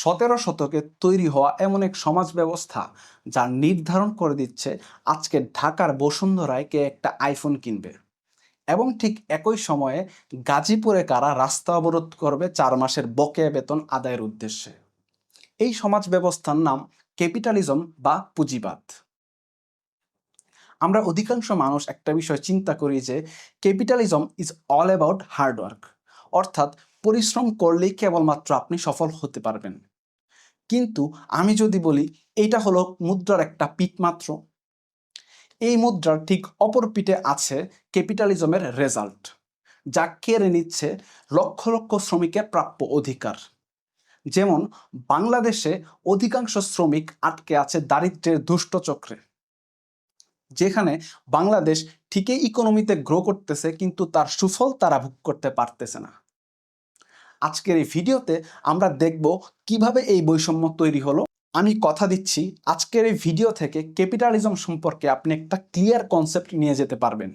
সতেরো শতকে তৈরি হওয়া এমন এক সমাজ ব্যবস্থা যা নির্ধারণ করে দিচ্ছে আজকে ঢাকার বসুন্ধরায় কে একটা আইফোন কিনবে। এবং ঠিক একই সময়ে গাজীপুরে কারা রাস্তা অবরোধ করবে চার মাসের বকেয়া বেতন আদায়ের উদ্দেশ্যে। এই সমাজ ব্যবস্থার নাম ক্যাপিটালিজম বা পুঁজিবাদ। আমরা অধিকাংশ মানুষ একটা বিষয় চিন্তা করি যে capitalism is all about hard work অর্থাৎ পরিশ্রম করলেই কেবলমাত্র আপনি সফল হতে পারবেন। কিন্তু আমি যদি বলি, এইটা হলো মুদ্রার একটা পিঠ মাত্র। এই মুদ্রার ঠিক অপর পিঠে আছে ক্যাপিটালিজমের রেজাল্ট, যা কেড়ে নিচ্ছে লক্ষ লক্ষ শ্রমিকের প্রাপ্য অধিকার। যেমন, বাংলাদেশে অধিকাংশ শ্রমিক আটকে আছে দারিদ্র্যের দুষ্ট চক্রে। যেখানে বাংলাদেশ ঠিকই ইকোনমিতে গ্রো করতেছে, কিন্তু তার সুফল তারা ভোগ করতে পারতেছে না। আজকের এই ভিডিওতে আমরা দেখব কীভাবে এই বৈষম্য তৈরি হলো। আমি কথা দিচ্ছি, আজকের এই ভিডিও থেকে ক্যাপিটালিজম সম্পর্কে আপনি একটা ক্লিয়ার কনসেপ্ট নিয়ে যেতে পারবেন।